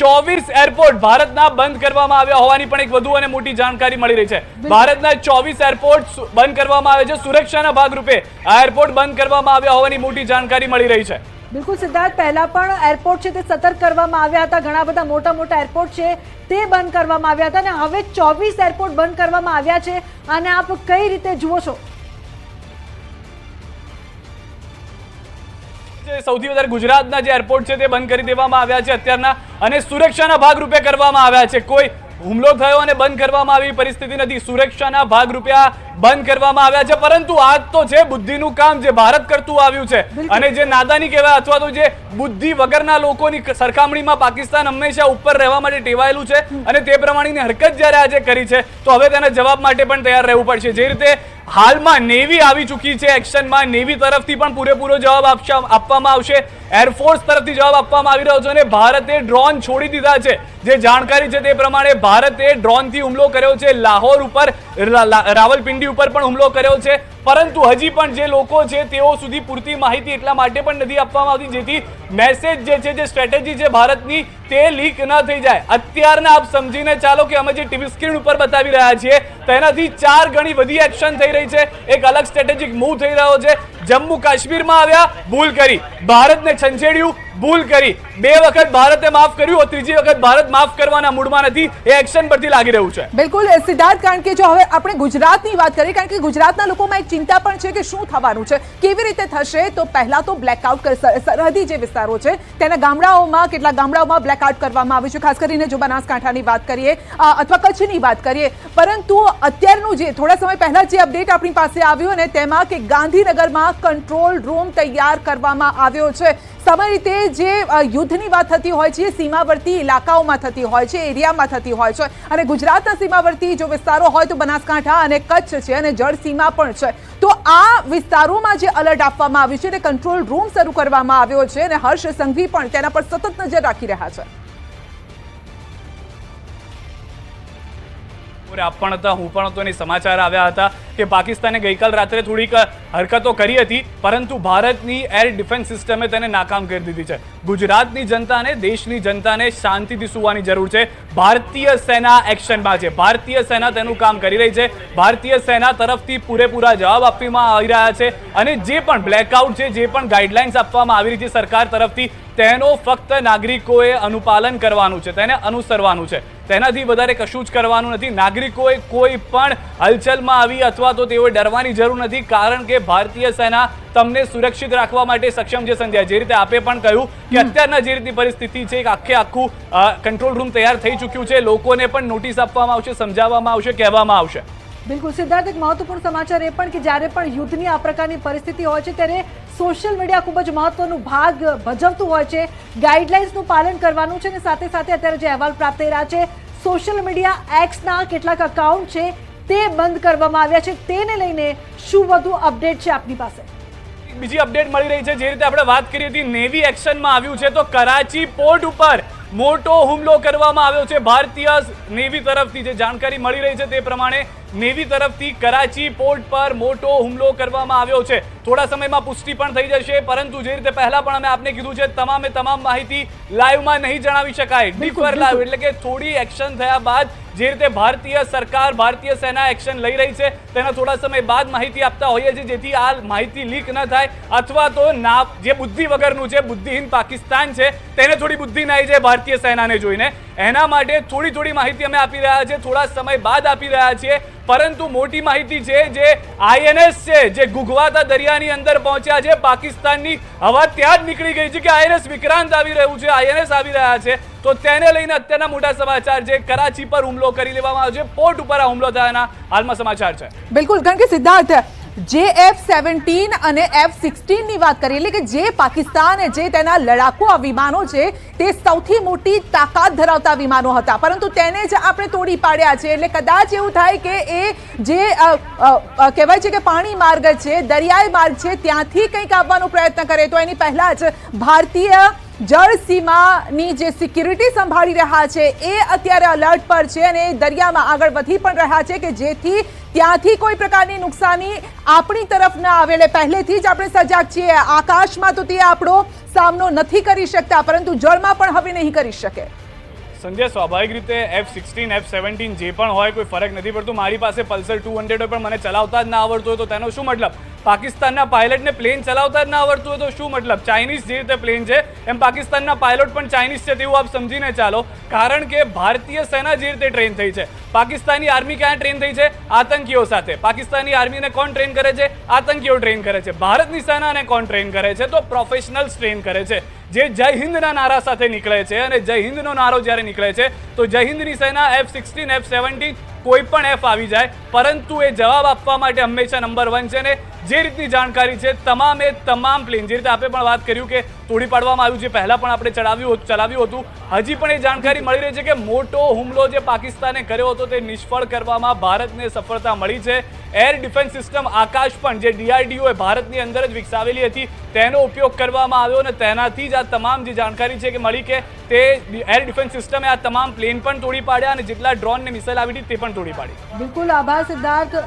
ચોવીસ એરપોર્ટ ભારતના બંધ કરવામાં આવ્યા હોવાની પણ એક વધુ અને મોટી જાણકારી મળી રહી છે. ભારતના ચોવીસ એરપોર્ટ બંધ કરવામાં આવે છે. સુરક્ષાના ભાગરૂપે આ એરપોર્ટ બંધ કરવામાં આવ્યા હોવાની મોટી જાણકારી મળી રહી છે. બિલકુલ સિદ્ધાર્થ પહેલા પણ એરપોર્ટ છે તે સતર્ક કરવામાં આવ્યા હતા. ઘણા બધા મોટા મોટા એરપોર્ટ છે તે બંધ કરવામાં આવ્યા હતા અને હવે ચોવીસ એરપોર્ટ બંધ કરવામાં આવ્યા છે. અને આપ કઈ રીતે જુઓ છો? જે સૌથી વધારે ગુજરાતના જે એરપોર્ટ છે તે બંધ કરી દેવામાં આવ્યા છે અત્યારના અને સુરક્ષાના ભાગરૂપે કરવામાં આવ્યા છે. કોઈ હુમલો થયો અને બંધ કરવામાં આવી પરિસ્થિતિ નથી. સુરક્ષાના ભાગરૂપે આ બંધ કરવામાં આવ્યા છે. પરંતુ આ તો છે બુદ્ધિનું કામ જે ભારત કરતું આવ્યું છે અને જે નાદાની કહેવાય અથવા તો જે બુદ્ધિ વગરના લોકોની સરખામણીમાં પાકિસ્તાન હંમેશા ઉપર રહેવા માટે ટેવાયેલું છે અને તે પ્રમાણેની હરકત જ્યારે આજે કરી છે તો હવે તેના જવાબ માટે પણ તૈયાર રહેવું પડશે. જે રીતે હાલમાં નેવી આવી ચૂકી છે. એક્શનમાં નેવી તરફથી પણ પૂરેપૂરો જવાબ આપવામાં આવશે. એરફોર્સ તરફથી જવાબ આપવામાં આવી રહ્યો છે અને ભારતે ડ્રોન છોડી દીધા છે. જે જાણકારી છે તે પ્રમાણે ભારતે ડ્રોનથી હુમલો કર્યો છે. લાહોર ઉપર રાવલપિંડી ઉપર પણ હુમલો કર્યો છે. પરંતુ હજી પણ જે લોકો છે તેઓ સુધી પૂરતી માહિતી એટલા માટે પણ નથી આપવામાં આવતી, જેથી મેસેજ જે છે, જે સ્ટ્રેટેજી છે ભારતની, તે લીક ન થઈ જાય. અત્યારના આપ સમજીને ચાલો કે અમે જે ટીવી સ્ક્રીન ઉપર બતાવી રહ્યા છીએ, તેનાથી ચાર ગણી વધી એક્શન થઈ રહી છે. એક અલગ સ્ટ્રેટેજિક મૂવ થઈ રહ્યો છે. જમ્મુ કાશ્મીરમાં આવ્યા. ભૂલ કરી. ભારતને છંછેડ્યું. ભૂલ કરી. બે વખત ભારતે માફ કર્યું ત્રીજી વખત ભારત માફ કરવાના મૂડમાં નથી. એ એક્શન પરથી લાગી રહ્યું છે. બિલકુલ સિદ્ધાર્થ, કારણ કે જો હવે આપણે ગુજરાતની વાત કરીએ, કારણ કે ગુજરાતના લોકોમાં એક ચિંતા પણ છે કે શું થવાનું છે, કેવી રીતે થશે, તો પહેલા તો બ્લેકઆઉટ સરહદી જે વિસ્તારો છે, તેના ગામડાઓમાં, કેટલાક ગામડાઓમાં બ્લેકઆઉટ કરવામાં આવ્યું છે, ખાસ કરીને જો બનાસકાંઠાની વાત કરીએ અથવા કચ્છની વાત કરીએ. પરંતુ અત્યારનું જે, થોડા સમય પહેલા જે અપડેટ આપણી પાસે આવ્યું ને તેમાં કે ગાંધીનગરમાં કંટ્રોલ રૂમ તૈયાર કરવામાં આવ્યો છે. સામાન્ય રીતે જે યુદ્ધની વાત થતી હોય છે સીમાવર્તી ઇલાકાઓમાં થતી હોય છે, એરિયામાં થતી હોય છે. અને ગુજરાતના સીમાવર્તી જો વિસ્તારો હોય તો બનાસકાંઠા અને કચ્છ છે અને જળ સીમા પણ છે. તો આ વિસ્તારોમાં જે અલર્ટ આપવામાં આવ્યું છે અને કંટ્રોલ રૂમ શરૂ કરવામાં આવ્યો છે અને હર્ષ સંઘવી પણ તેના પર સતત નજર રાખી રહ્યા છે. આપણ પણ હતા, હું પણ હતો એની સમાચાર આવ્યા હતા. કે પાકિસ્તાને ગઈકાલ રાત્રે થોડીક હરકતો કરી હતી, પરંતુ ભારતની એર ડિફેન્સ સિસ્ટમે તેને નાકામ કરી દીધી છે. ગુજરાતની જનતાને, દેશની જનતાને શાંતિથી સુવાની જરૂર છે. ભારતીય સેના એક્શનમાં છે. ભારતીય સેના તેનું કામ કરી રહી છે. ભારતીય સેના તરફથી પૂરેપૂરા જવાબ આપવામાં આવી રહ્યા છે અને જે પણ બ્લેકઆઉટ છે, જે પણ ગાઈડલાઇન્સ આપવામાં આવી રહી છે સરકાર તરફથી, તેનો ફક્ત નાગરિકોએ અનુપાલન કરવાનું છે, તેને અનુસરવાનું છે. તેનાથી વધારે કશું જ કરવાનું નથી. નાગરિકોએ કોઈ પણ હલચલમાં આવી અથવા તો તેઓએ ડરવાની જરૂર નથી કારણ કે ભારતીય સેના તમને સુરક્ષિત રાખવા માટે સક્ષમ છે સંધ્યા. જે રીતે આપે પણ કહ્યું કે અત્યારના જે રીતની પરિસ્થિતિ છે આખે આખું કંટ્રોલ રૂમ તૈયાર થઈ ચૂક્યું છે. લોકોને પણ નોટિસ આપવામાં આવશે સમજાવવામાં આવશે કહેવામાં આવશે. બિલકુલ સિદ્ધાર્થ એક મહત્વપૂર્ણ સમાચાર એ પણ કે જ્યારે પણ યુદ્ધની આ પ્રકારની પરિસ્થિતિ હોય છે ત્યારે સોશિયલ મીડિયા ખૂબ જ મહત્વનું ભાગ ભજવતું હોય છે ગાઈડલાઇન્સનું પાલન કરવાનું છે અને સાથે સાથે અત્યારે જે અહેવાલ પ્રાપ્ત થઈ રહ્યા છે સોશિયલ મીડિયા એક્સના કેટલાક અકાઉન્ટ છે તે બંધ કરવામાં આવ્યા છે. તેને લઈને શું વધુ અપડેટ છે આપની પાસે? બીજી અપડેટ મળી રહી છે. જે રીતે આપણે વાત કરી હતી, નેવી એક્શનમાં આવ્યું છે, તો કરાચી પોર્ટ ઉપર મોટો હુમલો કરવામાં આવ્યો છે. ભારતીય નેવી તરફથી જે જાણકારી મળી રહી છે તે પ્રમાણે નેવી તરફથી કરાચી પોર્ટ પર મોટો હુમલો કરવામાં આવ્યો છે. થોડા સમયમાં પુષ્ટિ પણ થઈ જશે પરંતુ જે રીતે પહેલા પણ અમે આપને કીધું છે તમામે તમામ માહિતી લાઈવમાં નહીં જણાવી શકાય. ડીપર લાઈવ એટલે કે થોડી એક્શન થયા બાદ જે રીતે ભારતીય સરકાર ભારતીય સેના એક્શન લઈ રહી છે તેના થોડા સમય બાદ માહિતી આપતા હોઈએ છીએ જેથી આ માહિતી લીક ન થાય અથવા તો ના જે બુદ્ધિ વગરનું છે બુદ્ધિહીન પાકિસ્તાન છે તેને થોડી બુદ્ધિ ના આવી જાય ભારતીય સેનાને જોઈને. એના માટે થોડી થોડી માહિતી અમે આપી રહ્યા છીએ, થોડા સમય બાદ આપી રહ્યા છીએ. પરંતુ મોટી માહિતી છે જે આઈએનએસ છે, જે ગુગવાતા દરિયાની અંદર પહોંચ્યા છે, પાકિસ્તાનની હવા ત્યાં જ નીકળી ગઈ છે કે આઈએનએસ વિક્રાંત આવી રહ્યું છે, આઈએનએસ આવી રહ્યા છે. તો તેને લઈને અત્યારના મોટા સમાચાર છે, કરાચી પર હુમલો કરી લેવામાં આવ્યો છે, પોર્ટ ઉપર આ હુમલો થયાના હાલમાં સમાચાર છે. બિલકુલ, કારણ કે સિદ્ધાર્થ જે એફ સેવન્ટીન અને એફ સિક્સટીનની વાત કરીએ, એટલે કે જે પાકિસ્તાન જે તેના લડાકુ આ વિમાનો છે, તે સૌથી મોટી તાકાત ધરાવતા વિમાનો હતા. પરંતુ તેને જ આપણે તોડી પાડ્યા છે, એટલે કદાચ એવું થાય કે એ જે કહેવાય છે કે પાણી માર્ગ છે, દરિયાઈ માર્ગ છે, ત્યાંથી કંઈક આવવાનો પ્રયત્ન કરે. તો એની પહેલાં જ ભારતીય જળ સીમાની જે સિક્યુરિટી સંભાળી રહ્યા છે, એ અત્યારે અલર્ટ પર છે અને દરિયામાં આગળ વધી પણ રહ્યા છે કે જેથી ત્યાંથી કોઈ પ્રકારની નુકસાની આપણી તરફ ના આવે. એટલે પહેલેથી જ આપણે સજાગ છીએ. આકાશમાં તો તે આપણો સામનો નથી કરી શકતા, પરંતુ જળમાં પણ હવે નહીં કરી શકે. સંજય સ્વાભાવિક રીતે એફ સિક્સટીન એફ સેવન્ટીન જે પણ હોય, કોઈ ફરક નથી પડતું. મારી પાસે પલ્સર ટુ હંડ્રેડ હોય પણ મને ચલાવતા જ ના આવડતું હોય તો તેનો શું મતલબ? પાકિસ્તાનના પાયલટને પ્લેન ચલાવતા જ ના આવડતું હોય તો શું મતલબ? ચાઇનીઝ જે રીતે પ્લેન છે, એમ પાકિસ્તાનના પાયલોટ પણ ચાઇનીઝ છે તેવું આપ સમજીને ચાલો. કારણ કે ભારતીય સેના જે રીતે ટ્રેન થઈ છે, પાકિસ્તાની આર્મી ક્યાં ટ્રેન થઈ છે? આતંકીઓ સાથે. પાકિસ્તાની આર્મીને કોણ ટ્રેન કરે છે? આતંકીઓ ટ્રેન કરે છે. ભારતની સેનાને કોણ ટ્રેન કરે છે? તો પ્રોફેશનલ્સ ટ્રેન કરે છે. જે જય હિન્દના નારા સાથે નીકળે છે અને જય હિન્દનો નારો જ્યારે નીકળે છે, તો જય હિન્દની સેના એફ સિક્સટીન એફ સેવન્ટીન કોઈ પણ એફ આવી જાય. પરંતુ એ જવાબ આપવા માટે હંમેશા નંબર વન છે ને જે રીતની જાણકારી છે, તમામે તમામ પ્લેન જે રીતે આપણે પણ વાત કર્યું કે તોડી પાડવામાં આવ્યું છે, પહેલાં પણ આપણે ચડાવ્યું ચલાવ્યું હતું. હજી પણ એ જાણકારી મળી રહી છે કે મોટો હુમલો જે પાકિસ્તાને કર્યો હતો તે નિષ્ફળ કરવામાં ભારતને સફળતા મળી છે. એર ડિફેન્સ સિસ્ટમ આકાશ પણ, જે ડીઆરડીઓએ ભારતની અંદર જ વિકસાવેલી હતી, તેનો ઉપયોગ કરવામાં આવ્યો અને તેનાથી જ આ તમામ જે જાણકારી છે કે મળી કે તે એર ડિફેન્સ સિસ્ટમે આ તમામ પ્લેન પણ તોડી પાડ્યા અને જેટલા ડ્રોન ને મિસાઇલ આવી હતી તે પણ તોડી પાડી. બિલકુલ આભાર સિદ્ધાર્થ.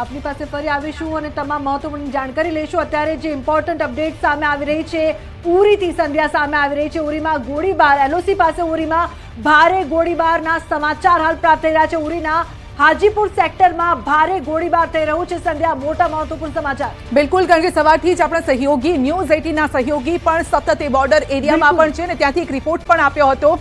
આપની પાસે ફરી આવીશું અને તમામ મહત્વપૂર્ણ જાણકારી લઈશું. અત્યારે જે ઇમ્પોર્ટન્ટ અપડેટ સામે આવી રહી છે ઉરીથી સંધ્યા સામે આવી રહી છે. ઉરીમાં ગોળીબાર એલઓસી પાસે ઉરીમાં ભારે ગોળીબારના સમાચાર હાલ પ્રાપ્ત થઈ રહ્યા છે. ઉરીના હાજીપુર સેક્ટરમાં ભારે ગોળીબાર થઈ રહ્યું છે. સંધ્યા મોટા મહત્વપૂર્ણ સમાચાર. બિલકુલ કારણ કે સવારથી જ આપણા સહયોગી ન્યૂઝ એટીના સહયોગી પણ સતત એ બોર્ડર એરિયામાં પણ છે ને ત્યાંથી એક રિપોર્ટ પણ આપ્યો હતો.